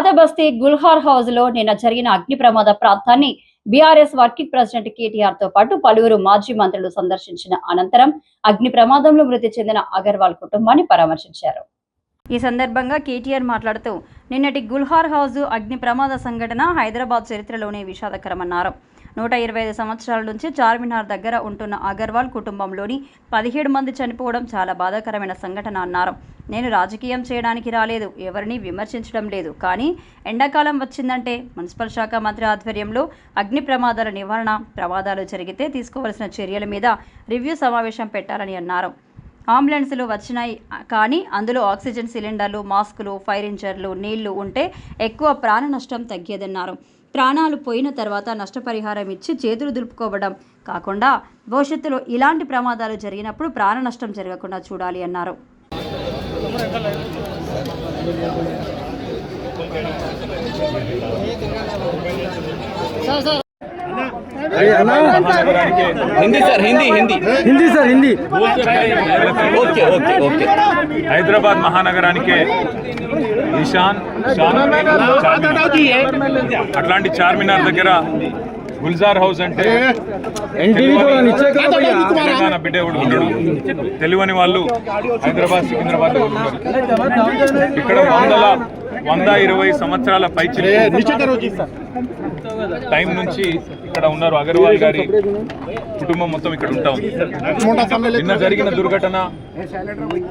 పాతబస్తీ గుల్హార్ హౌస్లో నిన్న జరిగిన అగ్ని ప్రమాద ప్రాంతాన్ని బీఆర్ఎస్ వర్కింగ్ ప్రెసిడెంట్ కేటీఆర్తో పాటు పలువురు మాజీ మంత్రులు సందర్శించిన అనంతరం అగ్ని ప్రమాదంలో మృతి చెందిన అగర్వాల్ కుటుంబాన్ని పరామర్శించారు. ఈ సందర్భంగా కేటీఆర్ మాట్లాడుతూ నిన్నటి గుల్హార్ హౌస్ అగ్ని ప్రమాద సంఘటన హైదరాబాద్ చరిత్రలోనే విషాదకరమన్నారు. నూట ఇరవై ఐదు సంవత్సరాల నుంచి చార్మినార్ దగ్గర ఉంటున్న అగర్వాల్ కుటుంబంలోని పదిహేడు మంది చనిపోవడం చాలా బాధాకరమైన సంఘటన అన్నారు. నేను రాజకీయం చేయడానికి రాలేదు ఎవరిని విమర్శించడం లేదు. కానీ ఎండాకాలం వచ్చిందంటే మున్సిపల్ శాఖ మంత్రి ఆధ్వర్యంలో అగ్ని ప్రమాదాల నివారణ ప్రమాదాలు జరిగితే తీసుకోవలసిన చర్యల మీద రివ్యూ సమావేశం పెట్టాలని అన్నారు. అంబులెన్సులు వచ్చినాయి కానీ అందులో ఆక్సిజన్ సిలిండర్లు మాస్కులు ఫైర్ ఇంజర్లు నీళ్ళు ఉంటే ఎక్కువ ప్రాణ నష్టం తగ్గేదన్నారు ప్రాణాలు పోయిన తర్వాత నష్టపరిహారం ఇచ్చి చేతులు దులుపుకోవడం కాకుండా భవిష్యత్తులో ఇలాంటి ప్రమాదాలు జరిగినప్పుడు ప్రాణ నష్టం జరగకుండా చూడాలి అన్నారు. Sir Hindi sir Hindi Hindi. Hindi sir Hindi. Okay okay okay. Hyderabad మహానగరానికి నిషాన్ అట్లాంటి చార్మినార్ దగ్గర గుల్జార్ హౌస్ అంటే తెలంగాణ బిడ్డ ఎవడు వాళ్ళు హైదరాబాద్ సికింద్రాబాద్ ఇక్కడ వందల వంద ఇరవై సంవత్సరాల పైచి టైం నుంచి ఇక్కడ ఉన్నారు అగర్వాల్ గారి కుటుంబం మొత్తం ఇక్కడ ఉంటా ఉంది. నిన్న జరిగిన దుర్ఘటన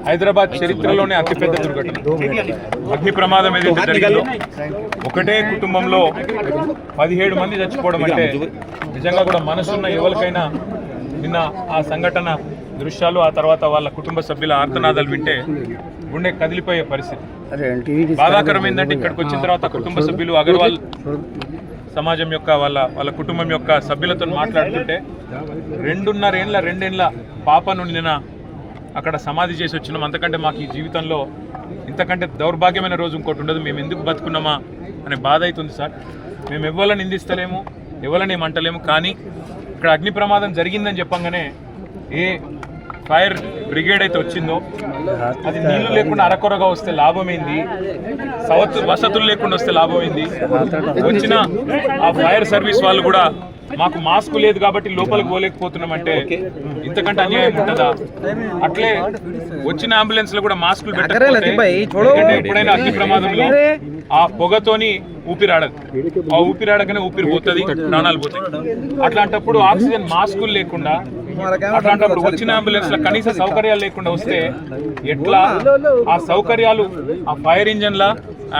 హైదరాబాద్ చరిత్రలోనే అతిపెద్ద దుర్ఘటన. అగ్ని ప్రమాదం ఏదైతే జరిగిందో ఒకటే కుటుంబంలో పదిహేడు మంది చచ్చిపోవడం అంటే నిజంగా కూడా మనసున్న ఎవరికైనా నిన్న ఆ సంఘటన దృశ్యాలు ఆ తర్వాత వాళ్ళ కుటుంబ సభ్యుల ఆర్తనాదాలు వింటే గుండె కదిలిపోయే పరిస్థితి. బాధాకరం ఏంటంటే ఇక్కడికి వచ్చిన తర్వాత కుటుంబ సభ్యులు అగర్వాల్ సమాజం యొక్క వాళ్ళ వాళ్ళ కుటుంబం యొక్క సభ్యులతో మాట్లాడుతుంటే రెండున్నరేండ్ల రెండేండ్ల పాపను నిన్న అక్కడ సమాధి చేసి వచ్చినాం. అంతకంటే మాకు ఈ జీవితంలో ఇంతకంటే దౌర్భాగ్యమైన రోజు ఇంకోటి ఉండదు. మేము ఎందుకు బతుకున్నామా అనే బాధ అవుతుంది సార్. మేము ఎవరిని నిందిస్తలేము ఎవరిని ఏమంటలేము కానీ ఇక్కడ అగ్ని ప్రమాదం జరిగిందని చెప్పంగానే ఏ ఫైర్ బ్రిగేడ్ అయితే వచ్చిందో? అది నీళ్ళు లేకుండా అరకొరగా వస్తే లాభమైంది? సవత్ వసతులు లేకుండా వస్తే లాభమైంది? వచ్చిన ఆ ఫైర్ సర్వీస్ వాళ్ళు కూడా మాకు మాస్క్ లేదు కాబట్టి లోపలికి పోలేకపోతున్నాం అంటే ఇంతకంటే అన్యాయం ఉంటుందా? అట్లే వచ్చిన అంబులెన్స్లో కూడా మాస్కులు పెట్టకపోతే ఎందుకంటే ఎప్పుడైనా అగ్ని ప్రమాదంలో ఆ పొగతోని ఊపిరాడదు. ఆ ఊపిరాడకనే ఊపిరి పోతుంది ప్రాణాలు పోతాయి. అట్లాంటప్పుడు ఆక్సిజన్ మాస్కులు లేకుండా అట్లాంటప్పుడు వచ్చిన అంబులెన్స్లో కనీస సౌకర్యాలు లేకుండా వస్తే ఎట్లా ఆ సౌకర్యాలు ఆ ఫైర్ ఇంజన్ లా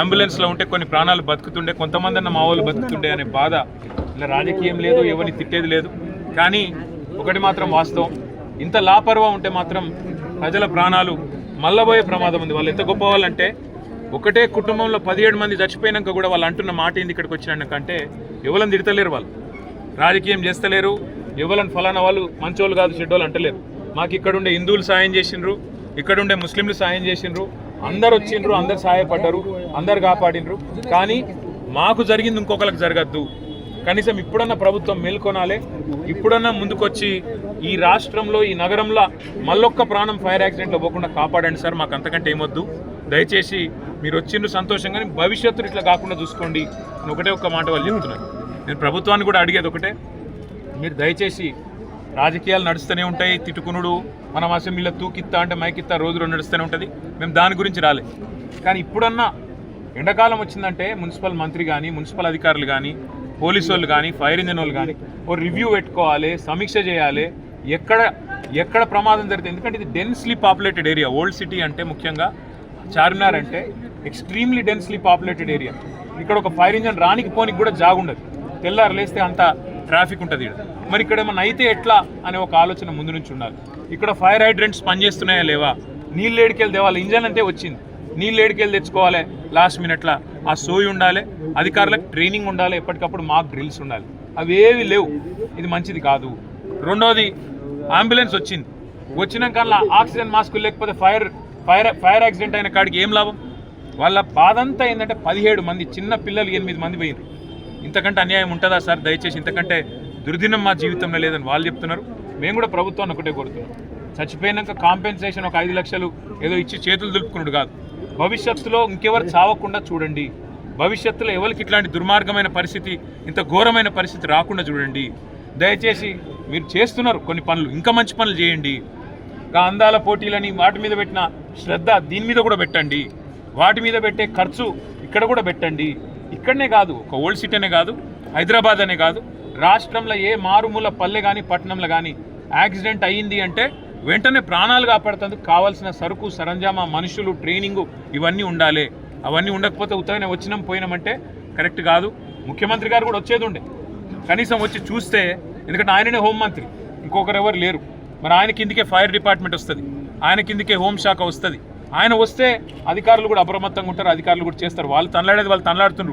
అంబులెన్స్లో ఉంటే కొన్ని ప్రాణాలు బతుకుతుండే కొంతమంది అన్న మా వాళ్ళు బతుకుతుండే అనే బాధ ఇలా రాజకీయం లేదు ఎవరిని తిట్టేది లేదు. కానీ ఒకటి మాత్రం వాస్తవం. ఇంత లాపర్వా ఉంటే మాత్రం ప్రజల ప్రాణాలు మల్లబోయే ప్రమాదం ఉంది. వాళ్ళు ఎంత గొప్ప వాళ్ళంటే ఒకటే కుటుంబంలో పదిహేడు మంది చచ్చిపోయినాక కూడా వాళ్ళు అంటున్న మాట ఏంది ఇక్కడికి వచ్చినాకంటే ఎవరిని తిడతలేరు వాళ్ళు. రాజకీయం చేస్తలేరు. ఎవరిని ఫలానా వాళ్ళు మంచోళ్ళు కాదు చెడ్డోళ్ళు అంటలేరు. మాకు ఇక్కడుండే హిందువులు సాయం చేసిండ్రు. ఇక్కడుండే ముస్లింలు సాయం చేసిండ్రు. అందరు వచ్చిండ్రు అందరు సహాయపడ్డారు అందరు కాపాడినరు కానీ మాకు జరిగింది ఇంకొకరికి జరగద్దు. కనీసం ఇప్పుడన్నా ప్రభుత్వం మేల్కొనాలి ఇప్పుడన్నా ముందుకొచ్చి ఈ రాష్ట్రంలో ఈ నగరంలో మళ్ళొక్క ప్రాణం ఫైర్ యాక్సిడెంట్లో పోకుండా కాపాడండి సార్ మాకు అంతకంటే ఏమొద్దు. దయచేసి మీరు వచ్చిండ్రు సంతోషంగానే భవిష్యత్తులో ఇట్లా కాకుండా చూసుకోండి అని ఒకటే ఒక్క మాట వాళ్ళు చెప్తున్నారు. నేను ప్రభుత్వాన్ని కూడా అడిగేది ఒకటే మీరు దయచేసి రాజకీయాలు నడుస్తూనే ఉంటాయి తిట్టుకునుడు మనం అసెంబ్లీలో తూకిత్తా అంటే మైకిత్తా రోజు రెండు నడుస్తూనే ఉంటుంది మేము దాని గురించి రాలే. కానీ ఇప్పుడన్నా ఎండాకాలం వచ్చిందంటే మున్సిపల్ మంత్రి కానీ మున్సిపల్ అధికారులు కానీ పోలీసు వాళ్ళు కానీ ఫైర్ ఇంజిన్ వాళ్ళు కానీ ఓ రివ్యూ పెట్టుకోవాలి సమీక్ష చేయాలి. ఎక్కడ ఎక్కడ ప్రమాదం జరిగింది ఎందుకంటే ఇది densely populated area old city అంటే ముఖ్యంగా చార్మినార్ అంటే ఎక్స్ట్రీమ్లీ డెన్స్లీ పాపులేటెడ్ ఏరియా ఇక్కడ ఒక ఫైర్ ఇంజన్ రానికి పోనికి కూడా జాగుండదు తెల్లారు లేస్తే అంత ట్రాఫిక్ ఉంటుంది ఇక్కడ మరి ఇక్కడ ఏమన్నా అయితే ఎట్లా అనే ఒక ఆలోచన ముందు నుంచి ఉండాలి. ఇక్కడ ఫైర్ హైడ్రెంట్స్ పనిచేస్తున్నాయా లేవా? నీళ్ళు ఏడికెళ్ళి తేవాలి. ఇంజన్ అంతే వచ్చింది. నీళ్ళు ఏడికెళ్ళి తెచ్చుకోవాలి. లాస్ట్ మినిట్లా ఆ సోయి ఉండాలి అధికారులకు ట్రైనింగ్ ఉండాలి ఎప్పటికప్పుడు మాక్ డ్రిల్స్ ఉండాలి. అవి ఏవి లేవు. ఇది మంచిది కాదు. రెండోది అంబులెన్స్ వచ్చింది. వచ్చినాక ఆక్సిజన్ మాస్కులు లేకపోతే ఫైర్ ఫైర్ ఫైర్ యాక్సిడెంట్ అయిన కాడికి ఏం లాభం? వాళ్ళ బాధంతా ఏంటంటే పదిహేడు మంది చిన్న పిల్లలు ఎనిమిది మంది పోయినారు ఇంతకంటే అన్యాయం ఉంటుందా సార్? దయచేసి ఇంతకంటే దుర్దినం మా జీవితంలో లేదని వాళ్ళు చెప్తున్నారు. మేము కూడా ప్రభుత్వాన్ని ఒకటే కోరుతున్నాం. చచ్చిపోయినాక కాంపెన్సేషన్ ఒక ఐదు లక్షలు ఏదో ఇచ్చి చేతులు దులుపుకున్నాడు కాదు. భవిష్యత్తులో ఇంకెవరు చావకుండా చూడండి. భవిష్యత్తులో ఎవరికి ఇట్లాంటి దుర్మార్గమైన పరిస్థితి ఇంత ఘోరమైన పరిస్థితి రాకుండా చూడండి. దయచేసి మీరు చేస్తున్నారు కొన్ని పనులు ఇంకా మంచి పనులు చేయండి. ఇంకా అందాల పోటీలని వాటి మీద పెట్టిన శ్రద్ధ దీని మీద కూడా పెట్టండి. వాటి మీద పెట్టే ఖర్చు ఇక్కడ కూడా పెట్టండి. ఇక్కడనే కాదు ఒక ఓల్డ్ సిటీ అనే కాదు హైదరాబాద్ అనే కాదు రాష్ట్రంలో ఏ మారుమూల పల్లె కానీ పట్టణంలో కానీ యాక్సిడెంట్ అయ్యింది అంటే వెంటనే ప్రాణాలు కాపాడుతందుకు కావాల్సిన సరుకు సరంజామా మనుషులు ట్రైనింగు ఇవన్నీ ఉండాలి. అవన్నీ ఉండకపోతే ఉత్తగానే వచ్చినాం పోయినామంటే కరెక్ట్ కాదు. ముఖ్యమంత్రి గారు కూడా వచ్చేది ఉండే. కనీసం వచ్చి చూస్తే ఎందుకంటే ఆయననే హోంమంత్రి ఇంకొకరు ఎవరు లేరు. మరి ఆయన కిందికే ఫైర్ డిపార్ట్మెంట్ వస్తుంది. ఆయన కిందికే హోంశాఖ వస్తుంది. ఆయన వస్తే అధికారులు కూడా అప్రమత్తంగా ఉంటారు అధికారులు కూడా చేస్తారు. వాళ్ళు తనలాడేది వాళ్ళు తనలాడుతున్నారు